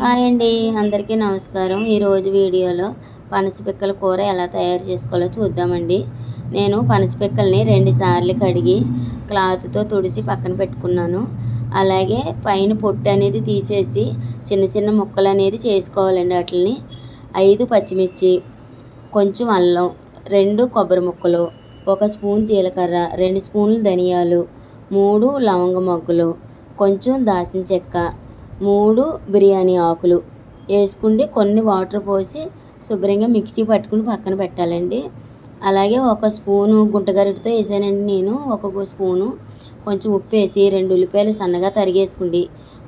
Hi అండి అందరికీ నమస్కారం. ఈరోజు వీడియోలో పనసపిక్కల కూర ఎలా తయారు చేసుకోవాలో చూద్దామండి. నేను పనసపిక్కల్ని రెండు సార్లు కడిగి క్లాత్తో తుడిసి పక్కన పెట్టుకున్నాను. అలాగే పైన పొట్టు అనేది తీసేసి చిన్న చిన్న ముక్కలు అనేది చేసుకోవాలండి వాటిని ఐదు పచ్చిమిర్చి కొంచెం అల్లం రెండు కొబ్బరి ముక్కలు ఒక స్పూన్ జీలకర్ర రెండు స్పూన్లు ధనియాలు మూడు లవంగ మొగ్గలు కొంచెం దాచిన చెక్క మూడు బిర్యానీ ఆకులు వేసుకుంటే కొన్ని వాటర్ పోసి శుభ్రంగా మిక్సీ పట్టుకుని పక్కన పెట్టాలండి. అలాగే ఒక స్పూను గుంటగరిటితో వేసానండి నేను ఒక స్పూను కొంచెం ఉప్పు వేసి రెండు ఉల్లిపాయలు సన్నగా తరిగేసుకోండి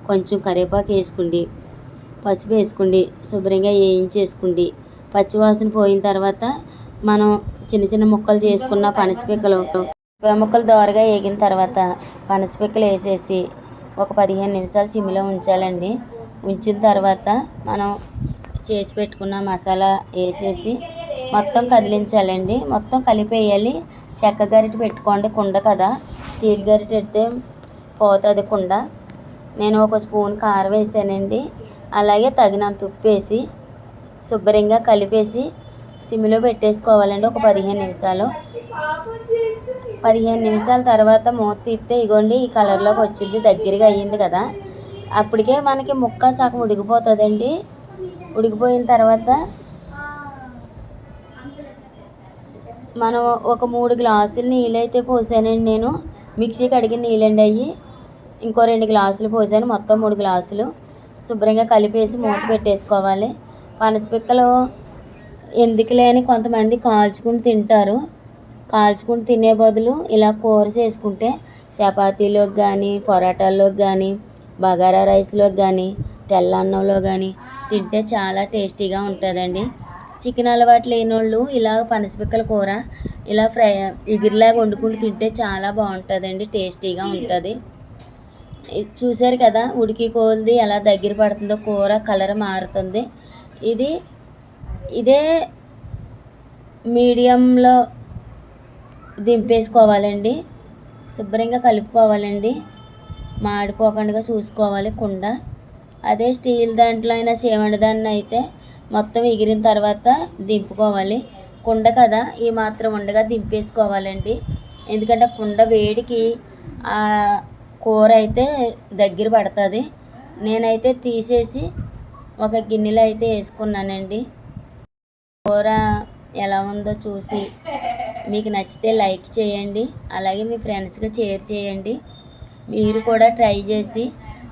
కొంచెం కరివేపాకు వేసుకోండి పసుపు వేసుకోండి శుభ్రంగా వేయించేసుకోండి పచ్చివాసన పోయిన తర్వాత మనం చిన్న చిన్న ముక్కలు చేసుకున్న పనసపిక్కలు ముక్కలు దోరగా వేగిన తర్వాత పనసపిక్కలు వేసేసి ఒక పదిహేను నిమిషాలు చిమ్మిలో ఉంచాలండి. ఉంచిన తర్వాత మనం చేసి పెట్టుకున్న మసాలా వేసేసి మొత్తం కదిలించాలండి. మొత్తం కలిపేయాలి. చెక్క గరిటె పెట్టుకోండి కుండ కదా. స్టీల్ గరిటె పెడితే పోతుంది కుండ. నేను ఒక స్పూన్ కారం వేసానండి. అలాగే తగినంత ఉప్పు వేసి శుభ్రంగా కలిపేసి సిమ్లో పెట్టేసుకోవాలండి. ఒక పదిహేను నిమిషాలు. పదిహేను నిమిషాల తర్వాత మూత తీస్తే ఇగోండి ఈ కలర్లోకి వచ్చింది దగ్గరగా అయ్యింది కదా. అప్పటికే మనకి ముక్క సగం ఉడికిపోతుందండి. ఉడికిపోయిన తర్వాత మనం ఒక మూడు గ్లాసులు నీళ్ళైతే పోసానండి నేను. మిక్సీ కడిగిన నీళ్ళండి అయ్యి ఇంకో రెండు గ్లాసులు పోసాను మొత్తం మూడు గ్లాసులు. శుభ్రంగా కలిపేసి మూత పెట్టేసుకోవాలి. పనసపిక్కలు ఎందుకు లేని కొంతమంది కాల్చుకుని తింటారు. కాల్చుకుని తినే బదులు ఇలా కూర చేసుకుంటే చపాతీలోకి కానీ పొరాటాల్లోకి కానీ బగారా రైస్లోకి కానీ తెల్ల అన్నంలో కానీ తింటే చాలా టేస్టీగా ఉంటుందండి. చికెన్ అలవాటు లేని వాళ్ళు ఇలా పనసపిక్కల కూర ఇలా ఫ్రై ఎగిరిలాగా వండుకుని తింటే చాలా బాగుంటుందండి టేస్టీగా ఉంటుంది. చూశారు కదా ఉడికి కోల్ది ఎలా దగ్గర పడుతుందో కూర కలర్ మారుతుంది. ఇది ఇదే మీడియంలో దింపేసుకోవాలండి. శుభ్రంగా కలుపుకోవాలండి. మాడిపోకుండా చూసుకోవాలి కుండ. అదే స్టీల్ దాంట్లో అయినా సేవండి దాన్ని అయితే మొత్తం ఎగిరిన తర్వాత దింపుకోవాలి. కుండ కదా ఈ మాత్రం ఉండగా దింపేసుకోవాలండి. ఎందుకంటే కుండ వేడికి ఆ కూర అయితే దగ్గర పడుతుంది. నేనైతే తీసేసి ఒక గిన్నెలో అయితే వేసుకున్నానండి. కూర ఎలా ఉందో చూసి మీకు నచ్చితే లైక్ చేయండి అలాగే మీ ఫ్రెండ్స్కి షేర్ చేయండి. మీరు కూడా ట్రై చేసి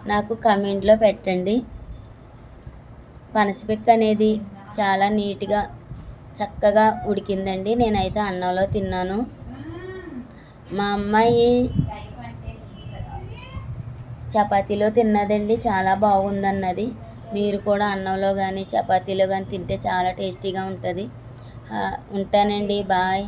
నాకు కమెంట్లో పెట్టండి. పనసపిక్క అనేది చాలా నీట్గా చక్కగా ఉడికిందండి. నేనైతే అన్నంలో తిన్నాను. మా అమ్మాయి చపాతీలో తిన్నదండి చాలా బాగుందన్నది. మీరు కూడా అన్నంలో కానీ చపాతీలో కానీ తింటే చాలా టేస్టీగా ఉంటుంది. ఉంటానండి. బాయ్.